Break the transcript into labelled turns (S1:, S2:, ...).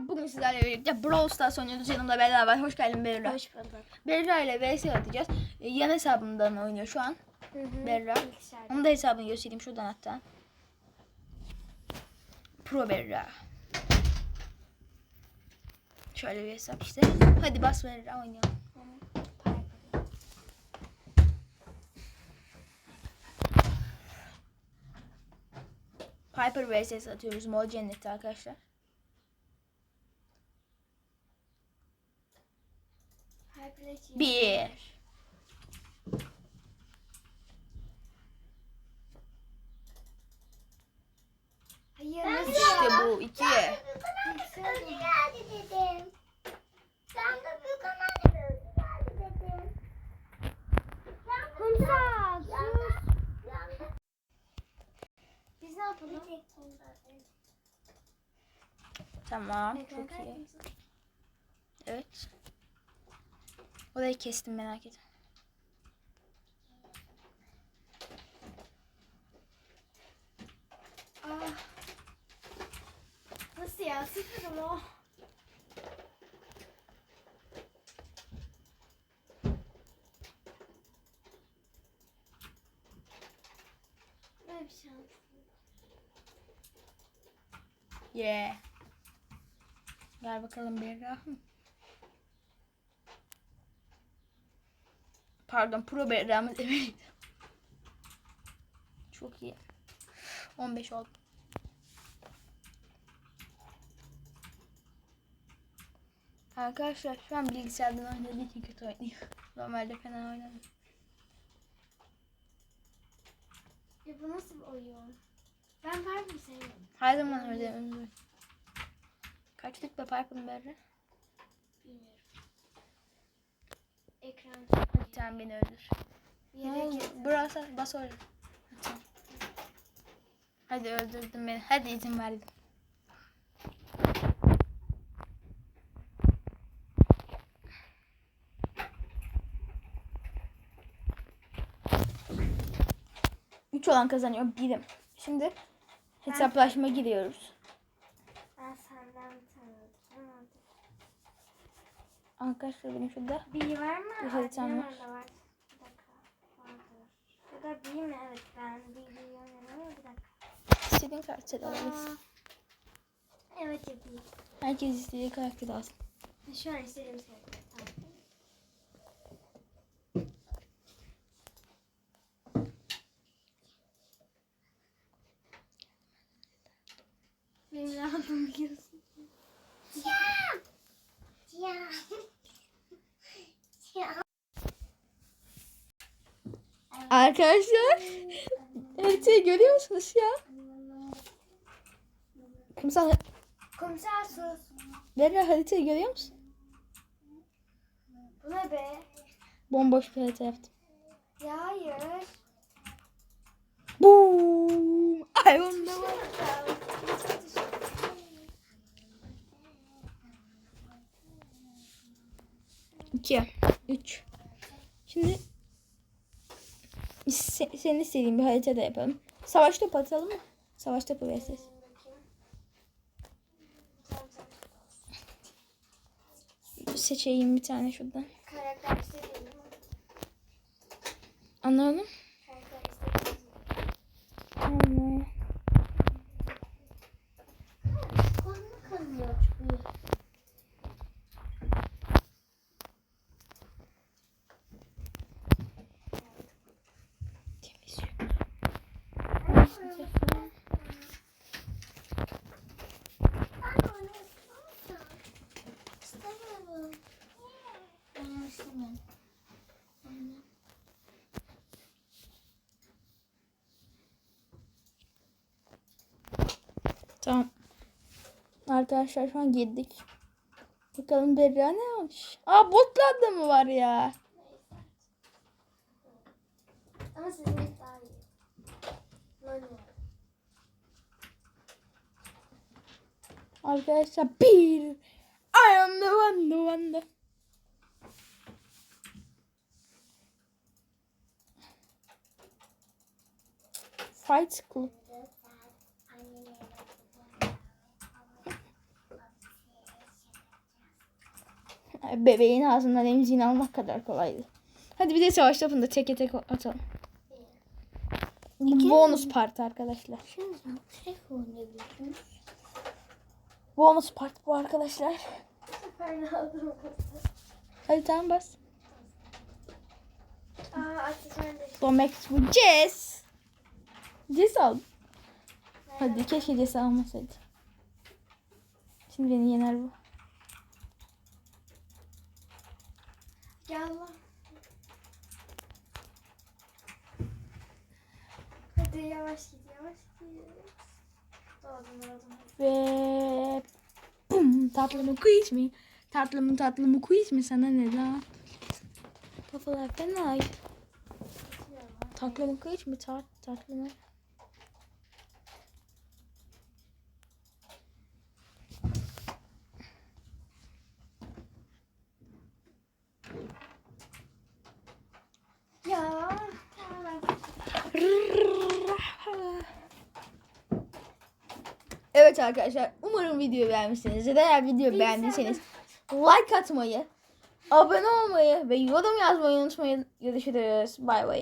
S1: bugün sizlerle birlikte Brawl Stars oynuyoruz. Yanımda Berra var. Hoş geldin Berra.
S2: Hoş bulduk.
S1: Berra ile vs atacağız. Ee, Yan hesabından oynuyor şu an.
S2: Hı hı.
S1: Berra. Onun da hesabını göstereyim şuradan hatta. Pro Berra. Şöyle bir hesap işte. Hadi bas Berra oynayalım. Piper vs atıyoruz. Mol Cennet'te arkadaşlar. Bir.
S2: Hayır nasıl
S1: İşte bu iki.
S2: Bilgisayarda.
S3: geldi dedim. Sen de büyük anneanne böyle geldi dedim.
S2: Kumsal sus. Biz ne yapalım?
S1: Tamam. Çok iyi. Evet. Orayı kestim merak etme.
S2: Ah. Nasıl ya? Sıfırım o. Böyle bir şey.
S1: Yeah. Gel bakalım Berra. Pardon Pro Berra'mız evet. Çok iyi. 15 oldu. Arkadaşlar şu an bilgisayardan oynadığı için kötü oynuyor. Normalde fena oynamıyor.
S2: Ya bu nasıl bir oyun? Ben mı senin?
S1: Her zaman öyle öyle. Kaçlık be Piper'ın Berra?
S2: Bilmiyorum. Ekran.
S1: Tane beni öldür. Ne oldu? Burası bas oraya. Hadi öldürdün beni. Hadi izin verdim. Üç olan kazanıyor. Birim. Şimdi hesaplaşma giriyoruz.
S2: Ben senden bir tane aldım.
S1: Arkadaşlar benim şurada.
S2: Bir var mı?
S1: Bir haritam var.
S2: var. Bir dakika. Bir mi? Evet ben bir biliyorum ama bir dakika.
S1: istediğin karakteri alabilirsin.
S2: Aa, Evet yapayım.
S1: Herkes istediği karakteri alsın.
S2: Şu an istediğim şey. Tamam. Benim yaptığımı biliyorsun.
S3: Ya. Ya. Ya.
S1: Arkadaşlar haritayı görüyor musunuz ya? Kumsal
S2: Komiser sus.
S1: Berra haritayı görüyor musun?
S2: Bu ne be?
S1: Bomboş bir harita yaptım.
S2: Ya hayır.
S1: İki, üç. Şimdi se- senin istediğin bir harita da yapalım. Savaş topu atalım mı? Savaş topu vs. Seçeyim bir tane şuradan.
S2: Karakter istediğim.
S1: Tamam. Arkadaşlar şu an girdik. Bakalım Berra ne olmuş? Aa botlar da mı var ya?
S2: Ama sizin daha iyi. Manuel.
S1: Arkadaşlar bir. I am the one, the one, the. Fight Club. Bebeğin ağzından emziğini almak kadar kolaydı. Hadi bir de savaş topunda teke tek atalım. Bonus part arkadaşlar.
S3: Şimdi.
S1: Bonus part bu arkadaşlar. Hadi tamam bas.
S2: Aa.
S1: Domek bu Jess. Jess al. Hadi keşke Jess almasaydı. Şimdi beni yener bu.
S2: Gel lan. Hadi yavaş git yavaş git. Doğdum doğdum.
S1: Ve bum, tatlımı quiz mi? Tatlımı tatlımı quiz mi sana ne lan? Kafalar fena. Tatlımı quiz mi? Tat, tatlımı.
S2: Ya. Hemen.
S1: Evet arkadaşlar umarım videoyu beğenmişsinizdir. Eğer videoyu beğendiyseniz like atmayı, abone olmayı ve yorum yazmayı unutmayın. Görüşürüz. Bay bay.